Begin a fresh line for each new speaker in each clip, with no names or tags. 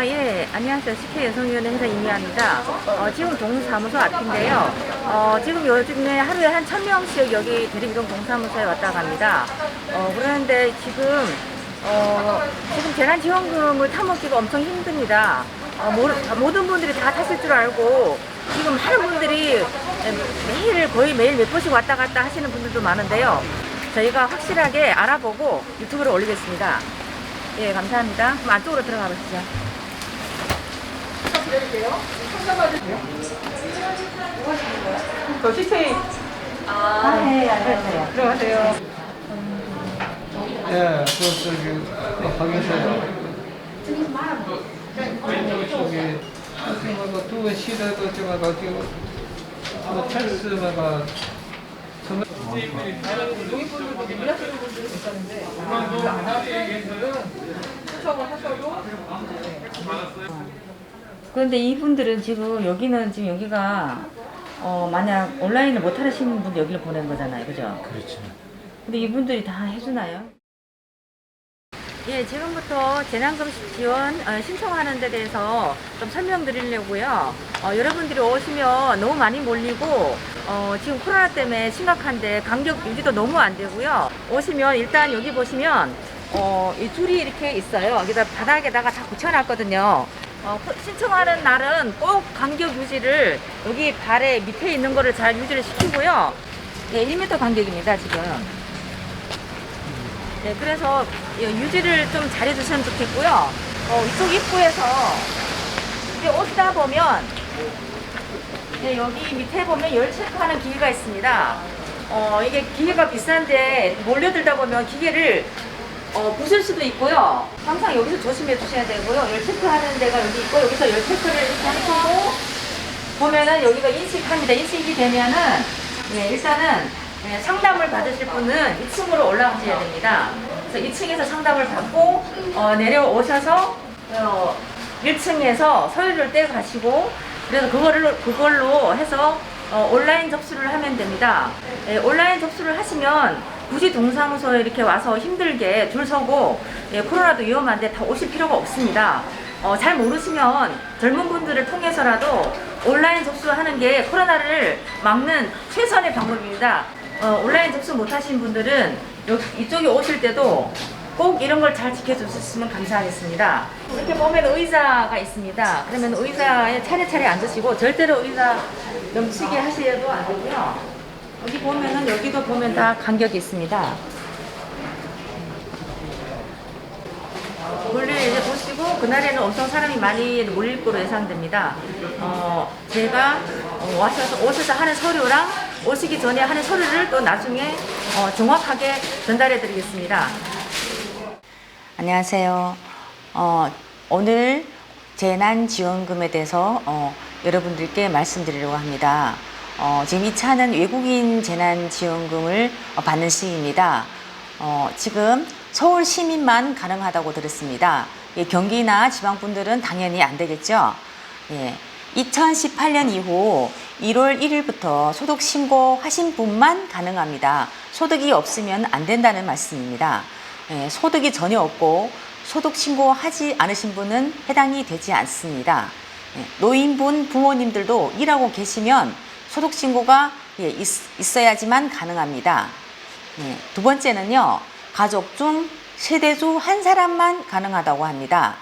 아, 예. 안녕하세요. CK 여성위원회 회사 임미아입니다. 어, 지금 동사무소 앞인데요. 어, 지금 요즘에 하루에 한 1000명씩 여기 대림동 동사무소에 왔다 갑니다. 어, 그런데 지금, 어, 지금 재난지원금을 타먹기가 엄청 힘듭니다. 어, 모, 모든 분들이 다 타실 줄 알고 지금 하는 분들이 매일 거의 매일 몇 번씩 왔다 갔다 하시는 분들도 많은데요. 저희가 확실하게 알아보고 유튜브로 올리겠습니다. 예, 감사합니다. 그럼 안쪽으로 들어가 보시죠.
저 CK
아, 네, 안녕하세요.
들어가세요.
예, 그 저기 확인서요. 저기 선생님하고 두 시대도 제가 가지고 뭐 찰스마가 저는
농인분들도 일하시는 분들이 계셨는데 이거 안 하시는 분들은 추첨을 하셔도
그런데 이분들은 지금 여기는 지금 여기가 어 만약 온라인을 못 하시는 분들 여기를 보낸 거잖아요, 그죠?
그렇죠.
근데 이분들이 다 해주나요? 예, 지금부터 재난금 지원 어, 신청하는 데 대해서 좀 설명드리려고요. 어, 여러분들이 오시면 너무 많이 몰리고 어, 지금 코로나 때문에 심각한데 간격 유지도 너무 안 되고요. 오시면 일단 여기 보시면 어, 이 줄이 이렇게 있어요. 여기다 바닥에다가 다 붙여놨거든요. 어, 코- 신청하는 날은 꼭 간격 유지를 여기 발에 밑에 있는 거를 잘 유지를 시키고요. 예, 1m 간격입니다, 지금. 네, 그래서 예, 유지를 좀 잘해주시면 좋겠고요. 어, 이쪽 입구에서 이제 오시다 보면 네, 여기 밑에 보면 열 체크하는 기계가 있습니다. 어, 이게 기계가 비싼데 몰려들다 보면 기계를 어, 부술 수도 있고요. 항상 여기서 조심해 주셔야 되고요. 열 체크하는 데가 여기 있고 여기서 열 체크를 이렇게 하시고 보면은 여기가 인식합니다. 인식이 되면은 네, 일단은 네, 상담을 받으실 분은 2층으로 올라가셔야 됩니다. 그래서 2층에서 상담을 받고 어, 내려오셔서 어, 1층에서 서류를 떼 가시고 그래서 그거를 그걸로 해서 어, 온라인 접수를 하면 됩니다. 예, 온라인 접수를 하시면 굳이 동사무소에 이렇게 와서 힘들게 줄 서고 예, 코로나도 위험한데 다 오실 필요가 없습니다. 어, 잘 모르시면 젊은 분들을 통해서라도 온라인 접수하는 게 코로나를 막는 최선의 방법입니다. 어, 온라인 접수 못 하신 분들은 여기, 이쪽에 오실 때도 꼭 이런 걸 잘 지켜주셨으면 감사하겠습니다. 이렇게 보면 의자가 있습니다. 그러면 의자에 차례차례 앉으시고 절대로 의자 넘치게 하셔도 안 되고요. 여기 보면은 여기도 보면 다 간격이 있습니다. 원래 이제 보시고 그날에는 엄청 사람이 많이 몰릴 거로 예상됩니다. 어, 제가 어, 와셔서 오셔서 하는 서류랑 오시기 전에 하는 서류를 또 나중에 어, 정확하게 전달해 드리겠습니다. 안녕하세요. 어, 오늘 재난지원금에 대해서 어, 여러분들께 말씀드리려고 합니다. 어, 지금 이 차는 외국인 재난지원금을 어, 받는 시기입니다. 어, 지금 서울 시민만 가능하다고 들었습니다. 예, 경기나 지방분들은 당연히 안 되겠죠. 예, 2018년 이후 1월 1일부터 소득 신고하신 분만 가능합니다. 소득이 없으면 안 된다는 말씀입니다. 예, 소득이 전혀 없고 소득 신고하지 않으신 분은 해당이 되지 않습니다. 예, 노인분 부모님들도 일하고 계시면 소득 신고가 예, 있, 있어야지만 가능합니다. 예, 두 번째는요, 가족 중 세대주 한 사람만 가능하다고 합니다.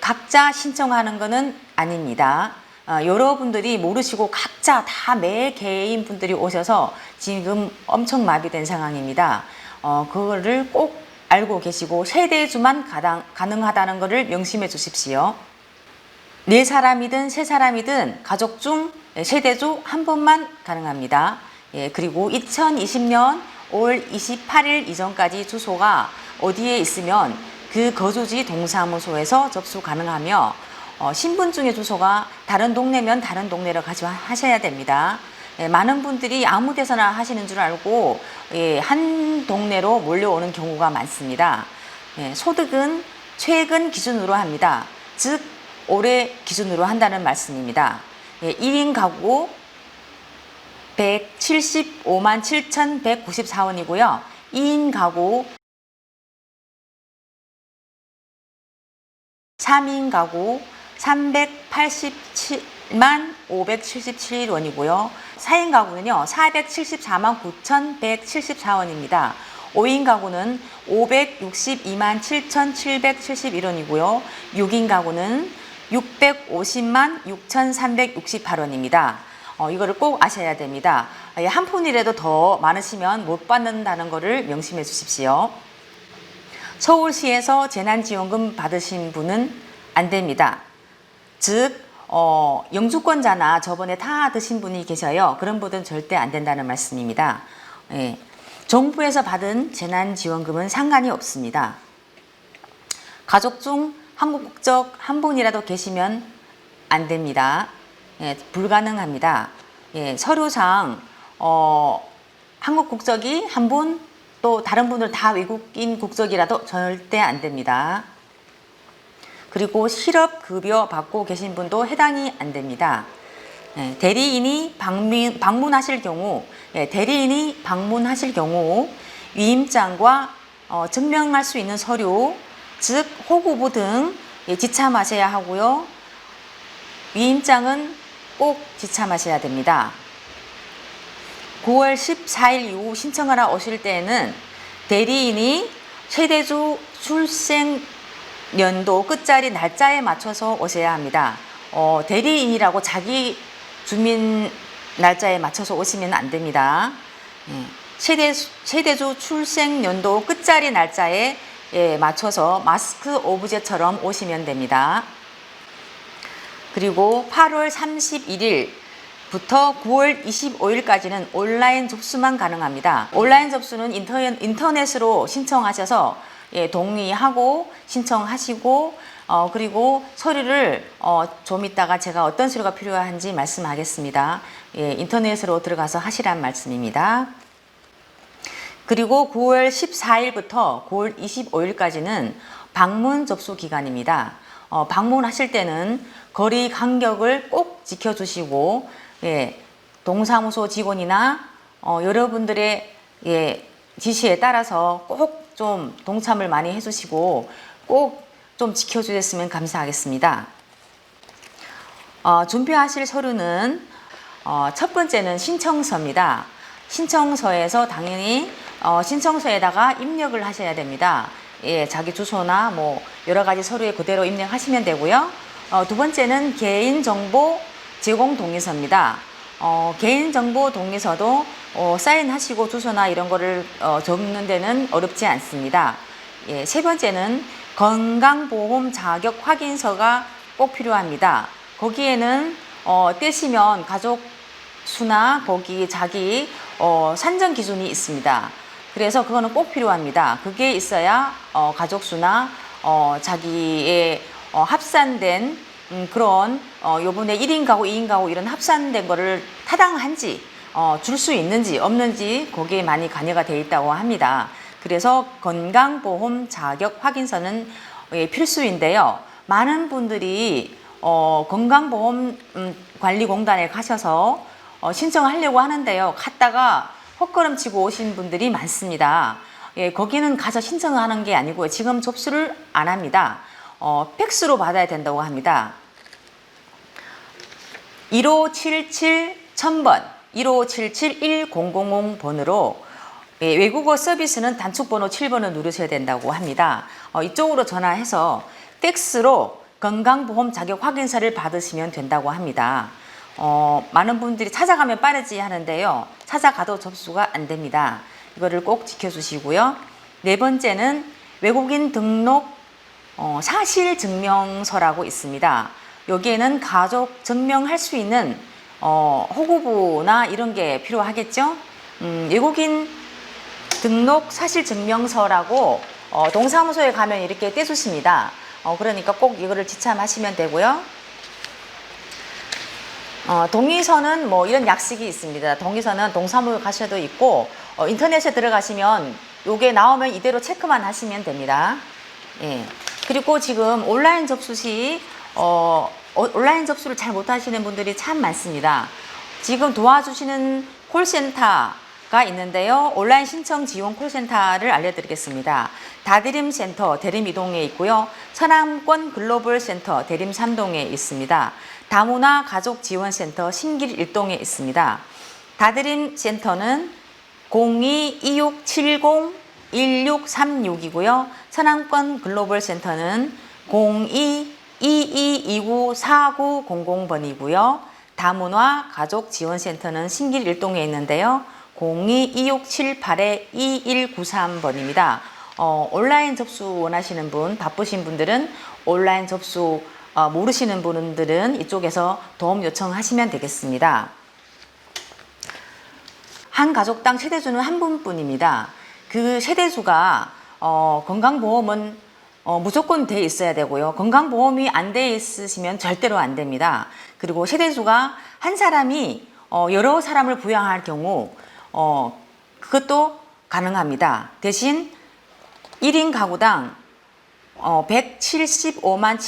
각자 신청하는 것은 아닙니다. 어, 여러분들이 모르시고 각자 다 매 개인 분들이 오셔서 지금 엄청 마비된 상황입니다. 어, 그거를 꼭 알고 계시고 세대주만 가당, 가능하다는 것을 명심해 주십시오. 네 사람이든 세 사람이든 가족 중 세대주 한 번만 가능합니다. 예, 그리고 2020년 5월 28일 이전까지 주소가 어디에 있으면 그 거주지 동사무소에서 접수 가능하며 어, 신분증의 주소가 다른 동네면 다른 동네로 가져하셔야 됩니다. 예, 많은 분들이 아무 데서나 하시는 줄 알고 예, 한 동네로 몰려오는 경우가 많습니다. 예, 소득은 최근 기준으로 합니다. 즉 올해 기준으로 한다는 말씀입니다. 예, 1인 가구 175만 7,194원이고요. 2인 가구 3인 가구 387만 577원이고요. 4인 가구는요, 474만 9,174원입니다. 5인 가구는 562만 7,771원이고요. 6인 가구는 650만 6,368원입니다. 어, 이거를 꼭 아셔야 됩니다. 예, 한 푼이라도 더 많으시면 못 받는다는 것을 명심해 주십시오. 서울시에서 재난지원금 받으신 분은 안 됩니다. 즉, 어, 영주권자나 저번에 다 드신 분이 계셔요. 그런 분은 절대 안 된다는 말씀입니다. 예. 정부에서 받은 재난지원금은 상관이 없습니다. 가족 중 한국 국적 한 분이라도 계시면 안 됩니다. 예, 불가능합니다. 예, 서류상 어, 한국 국적이 한 분, 또 다른 분들 다 외국인 국적이라도 절대 안 됩니다. 그리고 실업급여 받고 계신 분도 해당이 안 됩니다. 예, 대리인이 방문, 방문하실 경우, 예, 대리인이 방문하실 경우 위임장과 어, 증명할 수 있는 서류, 즉 호구부 등 예, 지참하셔야 하고요. 위임장은 꼭 지참하셔야 됩니다. 9월 14일 이후 신청하러 오실 때에는 대리인이 최대주 출생 연도 끝자리 날짜에 맞춰서 오셔야 합니다. 어, 대리인이라고 자기 주민 날짜에 맞춰서 오시면 안 됩니다. 예, 최대, 최대주 출생 연도 끝자리 날짜에 예, 맞춰서 마스크 오브제처럼 오시면 됩니다. 그리고 8월 31일 부터 9월 25일까지는 온라인 접수만 가능합니다. 온라인 접수는 인터넷, 인터넷 으로 신청하셔서 예, 동의하고 신청하시고 어, 그리고 서류를 어, 좀 이따가 제가 어떤 서류가 필요한지 말씀하겠습니다. 예, 인터넷으로 들어가서 하시란 말씀입니다. 그리고 9월 14일부터 9월 25일까지는 방문 접수 기간입니다. 어, 방문하실 때는 거리 간격을 꼭 지켜주시고, 예, 동사무소 직원이나 어, 여러분들의 예, 지시에 따라서 꼭 좀 동참을 많이 해주시고 꼭 좀 지켜주셨으면 감사하겠습니다. 어, 준비하실 서류는 어, 첫 번째는 신청서입니다. 신청서에서 당연히 어, 신청서에다가 입력을 하셔야 됩니다. 예, 자기 주소나 뭐 여러 가지 서류에 그대로 입력하시면 되고요. 어, 두 번째는 개인정보 제공 동의서입니다. 어, 개인정보 동의서도 어, 사인하시고 주소나 이런 거를 어, 적는 데는 어렵지 않습니다. 예, 세 번째는 건강보험 자격 확인서가 꼭 필요합니다. 거기에는 어, 떼시면 가족 수나 거기 자기 어, 산정 기준이 있습니다. 그래서 그거는 꼭 필요합니다. 그게 있어야 어, 가족 수나 어, 자기의 어, 합산된 음, 그런 어, 요번에 1인 가구, 2인 가구 이런 합산된 거를 타당한지 어, 줄 수 있는지 없는지 거기에 많이 관여가 되어 있다고 합니다. 그래서 건강보험 자격 확인서는 예, 필수인데요. 많은 분들이 어, 건강보험 음, 관리공단에 가셔서 어, 신청을 하려고 하는데요. 갔다가 헛걸음치고 오신 분들이 많습니다. 예, 거기는 가서 신청을 하는 게 아니고요. 지금 접수를 안 합니다. 어, 팩스로 받아야 된다고 합니다. 1577 1000번, 1577 1000 번으로 예, 외국어 서비스는 단축번호 7번을 누르셔야 된다고 합니다. 어, 이쪽으로 전화해서 팩스로 건강보험 자격 확인서를 받으시면 된다고 합니다. 어, 많은 분들이 찾아가면 빠르지 하는데요. 찾아가도 접수가 안 됩니다. 이거를 꼭 지켜주시고요. 네 번째는 외국인 등록 어, 사실 증명서라고 있습니다. 여기에는 가족 증명할 수 있는 어, 호구부나 이런 게 필요하겠죠. 음, 외국인 등록 사실 증명서라고 어, 동사무소에 가면 이렇게 떼주십니다. 어, 그러니까 꼭 이거를 지참하시면 되고요. 어, 동의서는 뭐 이런 약식이 있습니다. 동의서는 동사무소 가셔도 있고 어, 인터넷에 들어가시면 요게 나오면 이대로 체크만 하시면 됩니다. 예. 그리고 지금 온라인 접수 시 어, 어, 온라인 접수를 잘 못하시는 분들이 참 많습니다. 지금 도와주시는 콜센터 가 있는데요. 온라인 신청 지원 콜센터를 알려드리겠습니다. 다드림 센터 대림 이동에 있고요. 천안권 글로벌 센터 대림 삼동에 있습니다. 다문화 가족 지원 센터 신길 일동에 있습니다. 다드림 센터는 02-2670-1636이고요. 천안권 글로벌 센터는 02-2229-4900번이고요. 다문화 가족 지원 센터는 신길 일동에 있는데요. 02-2678-2193번입니다. 어, 온라인 접수 원하시는 분, 바쁘신 분들은 온라인 접수 어, 모르시는 분들은 이쪽에서 도움 요청하시면 되겠습니다. 한 가족당 세대수는 한 분뿐입니다. 그 세대수가 어, 건강보험은 어, 무조건 돼 있어야 되고요. 건강보험이 안 돼 있으시면 절대로 안 됩니다. 그리고 세대수가 한 사람이 어, 여러 사람을 부양할 경우 어, 그것도 가능합니다. 대신 1인 가구당 어, 175만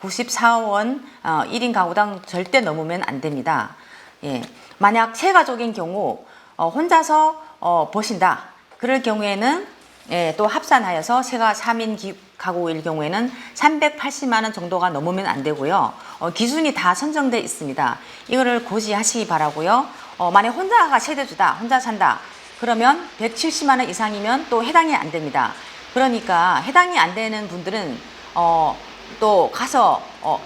7,194원 어, 1인 가구당 절대 넘으면 안 됩니다. 예. 만약 세 가족인 경우 어, 혼자서 어, 보신다. 그럴 경우에는 예, 또 합산하여서 세가 3인 기, 가구일 경우에는 380만 원 정도가 넘으면 안 되고요. 어, 기준이 다 선정돼 있습니다. 이거를 고지하시기 바라고요. 어, 만약 혼자가 세대주다, 혼자 산다. 그러면 170만 원 이상이면 또 해당이 안 됩니다. 그러니까 해당이 안 되는 분들은 어, 또 가서 어,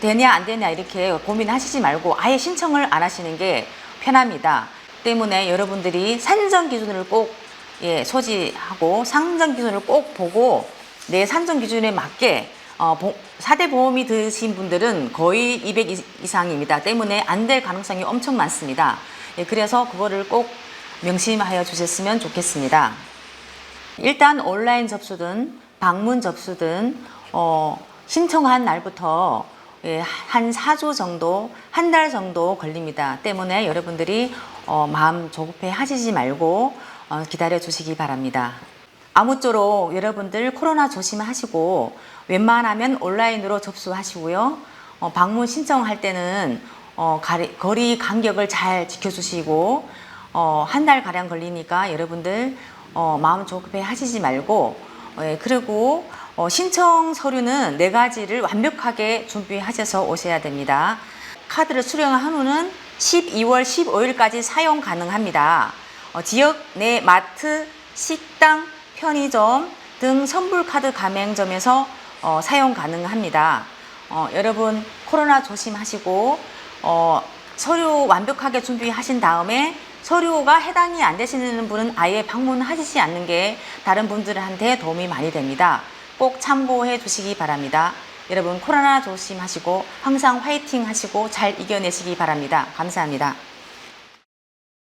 되냐 안 되냐 이렇게 고민하시지 말고 아예 신청을 안 하시는 게 편합니다. 때문에 여러분들이 산정 기준을 꼭 예, 소지하고 상정 기준을 꼭 보고 내 산정 기준에 맞게 어, 보, 4대 보험이 드신 분들은 거의 200 이- 이상입니다. 때문에 안 될 가능성이 엄청 많습니다. 예, 그래서 그거를 꼭 명심하여 주셨으면 좋겠습니다. 일단 온라인 접수든 방문 접수든 어, 신청한 날부터 예, 한 4주 정도, 한 달 정도 걸립니다. 때문에 여러분들이 어, 마음 조급해 하시지 말고 어, 기다려 주시기 바랍니다. 아무쪼록 여러분들 코로나 조심하시고 웬만하면 온라인으로 접수하시고요. 어, 방문 신청할 때는 어, 가리- 거리 간격을 잘 지켜주시고 어, 한 달 가량 걸리니까 여러분들 어, 마음 조급해 하시지 말고 어, 예, 그리고 어, 신청 서류는 네 가지를 완벽하게 준비하셔서 오셔야 됩니다. 카드를 수령한 후는 12월 15일까지 사용 가능합니다. 어, 지역 내 마트, 식당, 편의점 등 선불카드 가맹점에서 어, 사용 가능합니다. 어, 여러분 코로나 조심하시고 어, 서류 완벽하게 준비하신 다음에 서류가 해당이 안 되시는 분은 아예 방문하시지 않는 게 다른 분들한테 도움이 많이 됩니다. 꼭 참고해 주시기 바랍니다. 여러분 코로나 조심하시고 항상 화이팅 하시고 잘 이겨내시기 바랍니다. 감사합니다.